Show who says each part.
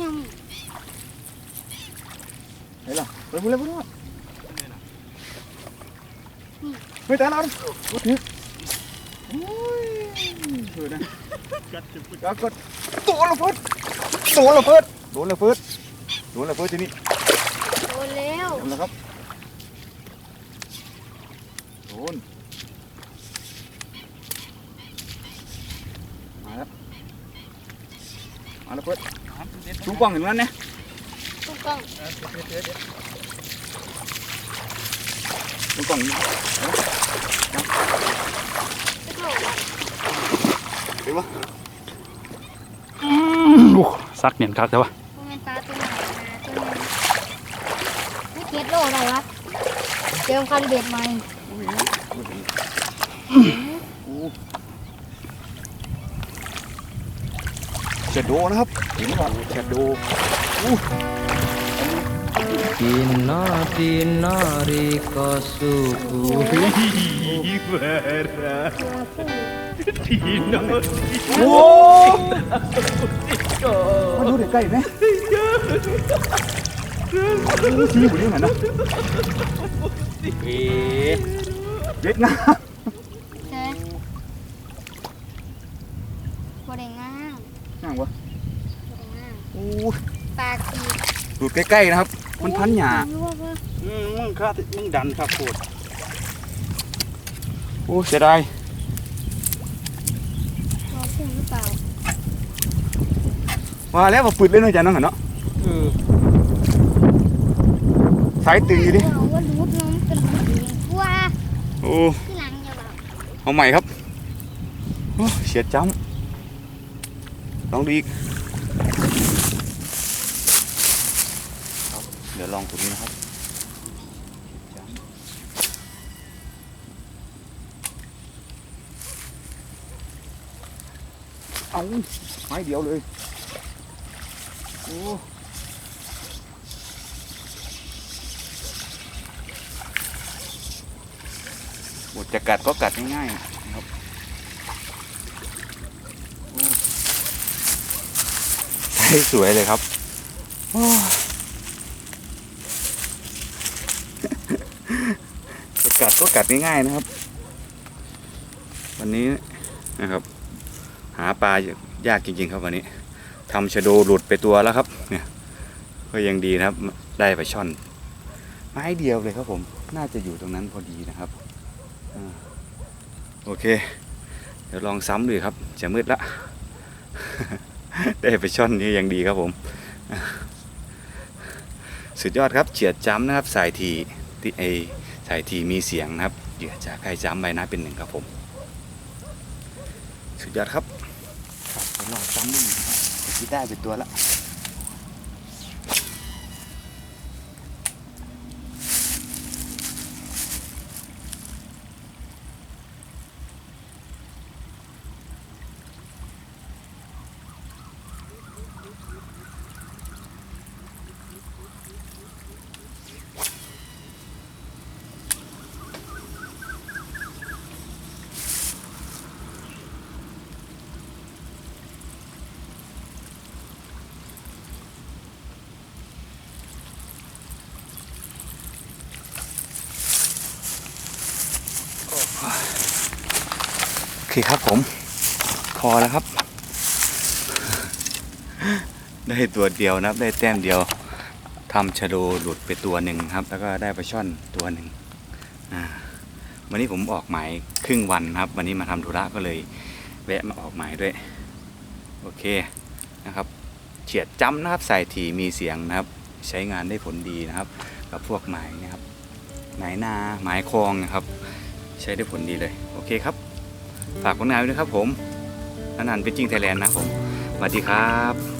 Speaker 1: ยัง
Speaker 2: ไหนล่ะเร็วเร็วเร็วเฮ้ยตาเราโอ้ยโอ้ยเฮ้ยนะ
Speaker 3: กัดจะพูด
Speaker 2: แล้วก็โดนระเบิดโดนระเบิดโดนระเบิดโดนระเบิดทีนี้
Speaker 1: โดนแล้ว
Speaker 2: โดนแล้วครับโดนมาแล้วมาแล้วเพื่อน ชูกล้องเห็นมั้ยเนี่ย
Speaker 1: ถูกต้อง
Speaker 2: ชูกล้องนี่
Speaker 1: ไม่เข้า
Speaker 2: เห็นปะ
Speaker 3: ซักเหนียนคักแต่ว่า
Speaker 1: เมนตาตัวไหนนะตัวนึงไม่เคสโลอะไรวะเติมคันเบ็ดใหม่
Speaker 2: อุ้ยโอ้ เชดโดนะครับเห็นป่ะเชดโดอู้
Speaker 4: Dinari kasuku
Speaker 3: ทีนอน
Speaker 2: โอ้มาดูเด็กใกล้ไหมดูชี้อยู่นี่ไหนนะเด็กงาม
Speaker 1: ใช่บดงาม
Speaker 2: งามวะ
Speaker 1: บดงาม
Speaker 2: โอ้
Speaker 1: ปลากี
Speaker 2: ดูใกล้ๆนะครับ มันพันหยา
Speaker 1: รั่วเพิ่ม
Speaker 3: มึงข้ามึงดันครับโคตร
Speaker 2: โอ้เสียดาย
Speaker 1: รอพุ่งหรือเปล่า
Speaker 2: ว่าแล้วว่าปืดเล่นหน่อยจ้ะน้องเหรอเนาะ
Speaker 3: เออ
Speaker 2: สายตึงอยู่ดิ
Speaker 1: เอาว่ารูดน้องเป็นคนดีว้า
Speaker 2: โอ้
Speaker 1: ที่หลังอย่าแบบ
Speaker 2: เอาใหม่ครับโอ้เสียดจ้ำ ลองดูอีกครับเดี๋ยวลองตัวนี้นะครับเอาไม้เดียวเลยโอ้หมดจะกัดก็กัดง่ายๆนะครับโอ้ ใช่สวยเลยครับจะกัดก็กัดง่ายๆนะครับ วันนี้นะครับ หาปลายากจริงๆครับวันนี้ทำชะโดหลุดไปตัวแล้วครับ เนี่ยก็ยังดีนะครับ ได้ไปช่อน ไม้เดียวเลยครับผม น่าจะอยู่ตรงนั้นพอดีนะครับอโอเค เดี๋ยวลองซ้ำดูครับ จะมืดละ ได้ไปช่อนนี้ยังดีครับผม สุดยอดครับเฉียดจ้ำนะครับ สายทีที่ไอสายทีมีเสียงนะครับเหยื่อจากใครจ้ำใบน้าเป็นหนึ่งครับผม สุดยอดครับรอจ้ำหนึ่งที่ได้เป็นตัวละ เคครับผม พอแล้วครับ ได้ตัวเดียวนะครับ ได้แต้มเดียวทำชะโดหลุดไปตัวหนึ่งครับ แล้วก็ได้ปลาช่อนตัวหนึ่งวันนี้ผมออกหมายครึ่งวันครับ วันนี้มาทำธุระก็เลยแวะมาออกหมายด้วย โอเคนะครับ เฉียดจ้ำนะครับใส่ถี่มีเสียงนะครับ ใช้งานได้ผลดีนะครับ กับพวกหมายนะครับหมายนาหมายคลองนะครับ ใช้ได้ผลดีเลย โอเคครับ ฝากผลงานด้วยครับผมนันนันเป็นจริงไทยแลนด์นะครับผมสวัสดีครับ